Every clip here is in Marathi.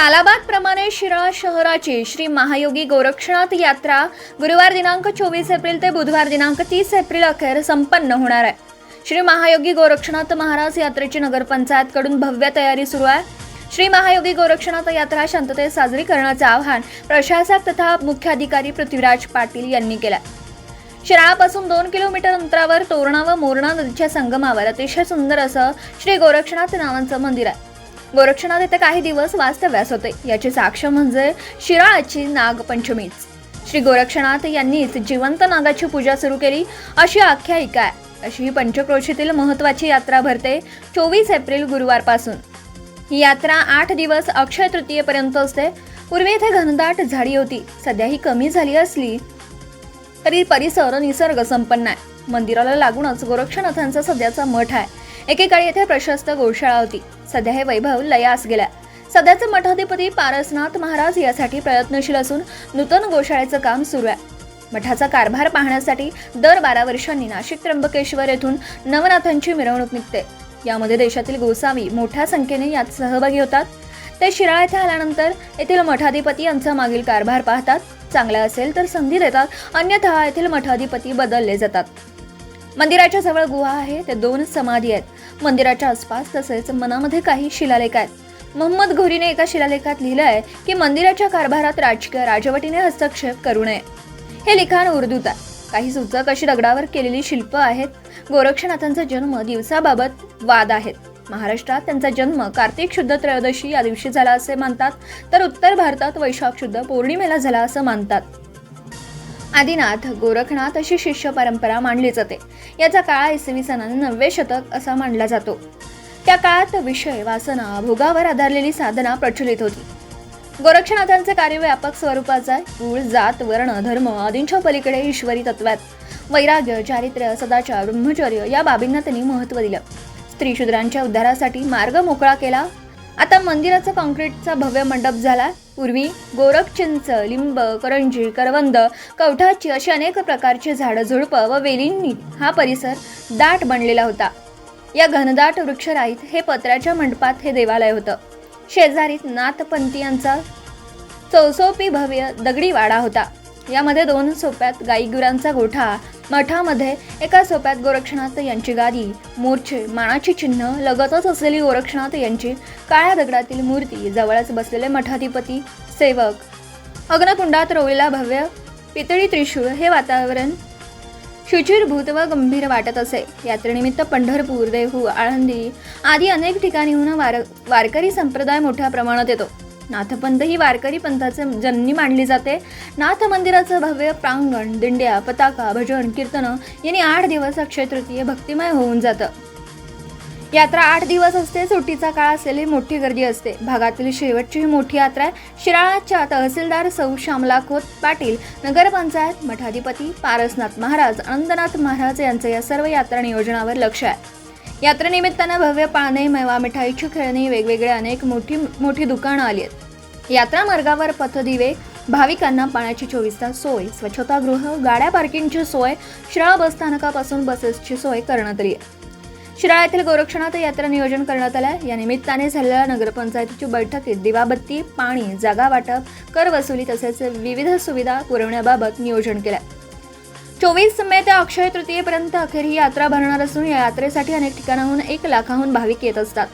सालाबाद प्रमाणे शिराळा शहराची श्री महायोगी गोरक्षनाथ यात्रा गुरुवार दिनांक चोवीस एप्रिल ते बुधवार दिनांक तीस एप्रिल अखेर संपन्न होणार आहे. श्री महायोगी गोरक्षनाथ महाराज यात्रेची नगरपंचायतकडून भव्य तयारी सुरू आहे. श्री महायोगी गोरक्षनाथ यात्रा शांततेत साजरी करण्याचं आवाहन प्रशासक तथा मुख्याधिकारी पृथ्वीराज पाटील यांनी केलं शिराळापासून दोन किलोमीटर अंतरावर तोरणा व मोरणा नदीच्या संगमावर अतिशय सुंदर असं श्री गोरक्षनाथ नावांचं मंदिर आहे. गोरक्षनाथ येथे काही दिवस वास्तव्यास होते. याची साक्ष म्हणजे शिराळाची नागपंचमीच श्री गोरक्षनाथ यांनीच जिवंत नागाची पूजा सुरू केली. अशी आख्यायिका आहे. अशी ही पंचक्रोशीतील महत्त्वाची यात्रा भरते चोवीस एप्रिल गुरुवारपासून. ही यात्रा आठ दिवस अक्षय तृतीयेपर्यंत असते. पूर्वी येथे घनदाट झाडी होती. सध्या ही कमी झाली असली तरी परिसर निसर्ग संपन्न आहे. मंदिराला लागूनच गोरक्षनाथांचा सध्याचा मठ आहे. एकेकाळी येथे प्रशस्त गोशाळा होती. सध्या हे वैभव लयास गेल्या. सध्याचे मठाधिपती पारसनाथ महाराज यासाठी प्रयत्नशील असून नूतन गोशाळेचं काम सुरू आहे. मठाचा कारभार पाहण्यासाठी दर बारा वर्षांनी नाशिक त्र्यंबकेश्वर येथून नवनाथांची मिरवणूक निघते. यामध्ये देशातील गोसावी मोठ्या संख्येने यात सहभागी होतात. ते शिराळा येथे आल्यानंतर येथील मठाधिपती यांचा मागील कारभार पाहतात. चांगला असेल तर संधी देतात. अन्यथा येथील मठाधिपती बदलले जातात. मंदिराच्या जवळ गुहा आहे ते दोन समाधी आहेत. मंदिराच्या आसपास तसेच मनामध्ये काही शिलालेख आहेत. मोहम्मद घोरीने एका शिलालेखात लिहिलं आहे की मंदिराच्या कारभारात राजकीय राजवटीने हस्तक्षेप करू नये. हे लिखाण उर्दूत आहे. काही सूचक अशी दगडावर केलेली शिल्प आहेत. गोरक्षनाथांचा जन्म दिवसाबाबत वाद आहेत. महाराष्ट्रात त्यांचा जन्म कार्तिक शुद्ध त्रयोदशी या दिवशी झाला असे मानतात तर उत्तर भारतात वैशाख शुद्ध पौर्णिमेला झाला असं मानतात. आदिनाथ गोरखनाथ अशी शिष्य परंपरा मानली जाते. याचा काळ इसवी सनाने नववे शतक असा मानला जातो. त्या काळात विषय वासना भोगावर आधारलेली साधना प्रचलित होती. गोरक्षनाथांचे कार्य व्यापक स्वरूपाचे आहे कुळ जात वर्ण धर्म आदींच्या पलीकडे ईश्वरी तत्वात. वैराग्य चारित्र्य सदाचार ब्रह्मचर्य या बाबींना त्यांनी महत्त्व दिलं. स्त्री शूद्रांच्या उद्धारासाठी मार्ग मोकळा केला आता मंदिराचा कॉन्क्रीटचा भव्य मंडप झाला. पूर्वी गोरख चिंच लिंब करंजी करवंद कवठाची अशी अनेक प्रकारची झाडं झुडपं व वेलींनी हा परिसर दाट बनलेला होता. या घनदाट वृक्षराईत हे पत्र्याच्या मंडपात हे देवालय होतं. शेजारीत नाथपंथीयांचा चौसोपी भव्य दगडी वाडा होता. यामध्ये दोन सोप्यात गाईगुरांचा गोठा मठामध्ये एका सोप्यात गोरक्षनाथ यांची गादी मोर्चे मानाची चिन्ह लगतच असलेली गोरक्षनाथ यांची काळ्या दगडातील मूर्ती जवळच बसलेले मठाधिपती सेवक. अग्नकुंडात रोवलेला भव्य पितळी त्रिशूळ हे वातावरण शुचिरभूत व गंभीर वाटत असे. यात्रेनिमित्त पंढरपूर देहू आळंदी आदी अनेक ठिकाणीहून वार वारकरी संप्रदाय मोठ्या प्रमाणात येतो. नाथपंथ ही वारकरी पंथाचे जननी मानली जाते. नाथ मंदिराचं भव्य प्रांगण दिंड्या पताका भजन कीर्तन यांनी आठ दिवस अक्षय तृतीय भक्तिमय होऊन जातं. यात्रा आठ दिवस असते सुट्टीचा काळ असलेली मोठी गर्दी असते. भागातील शेवटची ही मोठी यात्रा आहे. शिराळाच्या तहसीलदार सौ श्यामला खोत पाटील नगरपंचायत मठाधिपती पारसनाथ महाराज अनंतनाथ महाराज यांचं या सर्व यात्रा नियोजनावर लक्ष आहे. यात्रेनिमित्तानं भव्य पाळणे मेवा मिठाईची खेळणी वेगवेगळे अनेक मोठी मोठी दुकानं आली आहेत. यात्रा मार्गावर पथदिवे भाविकांना पाण्याची चोवीस तास सोय स्वच्छतागृह गाड्या पार्किंगची सोय शिराळा बसस्थानकापासून बसेसची सोय करण्यात आली आहे. शिराळा येथील गोरक्षणात यात्रा नियोजन करण्यात आलं या निमित्ताने झालेल्या नगरपंचायतीची बैठकीत दिवाबत्ती पाणी जागा वाटप कर वसुली तसेच विविध सुविधा पुरवण्याबाबत नियोजन केलं चोवीस मे ते अक्षय तृतीयेपर्यंत अखेर ही यात्रा भरणार असून या यात्रेसाठी अनेक ठिकाणाहून एक लाखाहून भाविक येत असतात.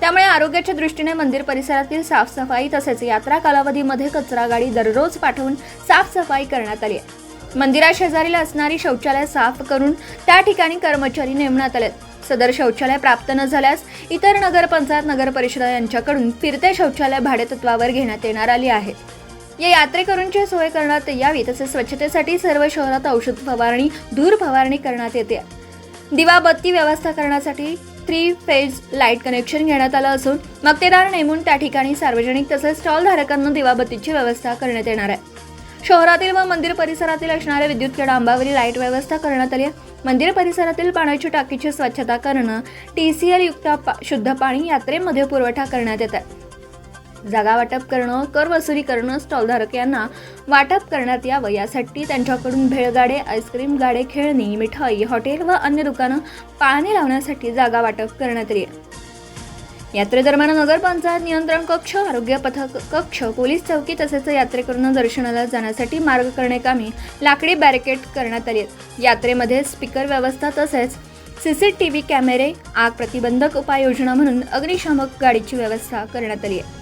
त्यामुळे आरोग्याच्या दृष्टीने मंदिर परिसरातील साफसफाई तसेच यात्रा कालावधीमध्ये कचरा गाडी दररोज पाठवून साफसफाई करण्यात आली आहे. मंदिराशेजारील असणारी शौचालय साफ करून त्या ठिकाणी कर्मचारी नेमण्यात आलेत. सदर शौचालय प्राप्त न झाल्यास इतर नगरपंचायत नगर परिषदा यांच्याकडून फिरते शौचालय भाडेतत्वावर घेण्यात येणार आली आहेत या यात्रेकरूंची सोय करण्यात यावी तसेच स्वच्छतेसाठी सर्व शहरात औषध फवारणी धूर फवारणी करण्यात येते. दिवाबत्ती व्यवस्था करण्यासाठी थ्री फेज लाइट कनेक्शन घेण्यात आलं असून मक्तेदार नेमून त्या ठिकाणी सार्वजनिक तसेच स्टॉल धारकांना दिवाबत्तीची व्यवस्था करण्यात येणार आहे. शहरातील व मंदिर परिसरातील असणाऱ्या विद्युत केडांबावरील लाइट व्यवस्था करण्यात आली आहे. मंदिर परिसरातील पाण्याची टाकीची स्वच्छता करणं टी सी एल युक्त पा- शुद्ध पाणी यात्रेमध्ये पुरवठा करण्यात येत आहे. जागा वाटप करणं कर वसुली करणं स्टॉलधारक यांना वाटप करण्यात यावं. यासाठी त्यांच्याकडून भेळगाडे आईस्क्रीम गाडे खेळणी मिठाई हॉटेल व अन्य दुकानं पाळणे लावण्यासाठी जागा वाटप करण्यात आली. आहे यात्रेदरम्यान नगरपंचायत नियंत्रण कक्ष आरोग्य पथक कक्ष पोलीस चौकी तसेच यात्रेकरूंना दर्शनाला जाण्यासाठी मार्ग करणे लाकडी बॅरिकेड करण्यात आली. आहेत यात्रेमध्ये स्पीकर व्यवस्था तसेच सीसीटीव्ही कॅमेरे आग प्रतिबंधक उपाययोजना म्हणून अग्निशामक गाडीची व्यवस्था करण्यात आली. आहे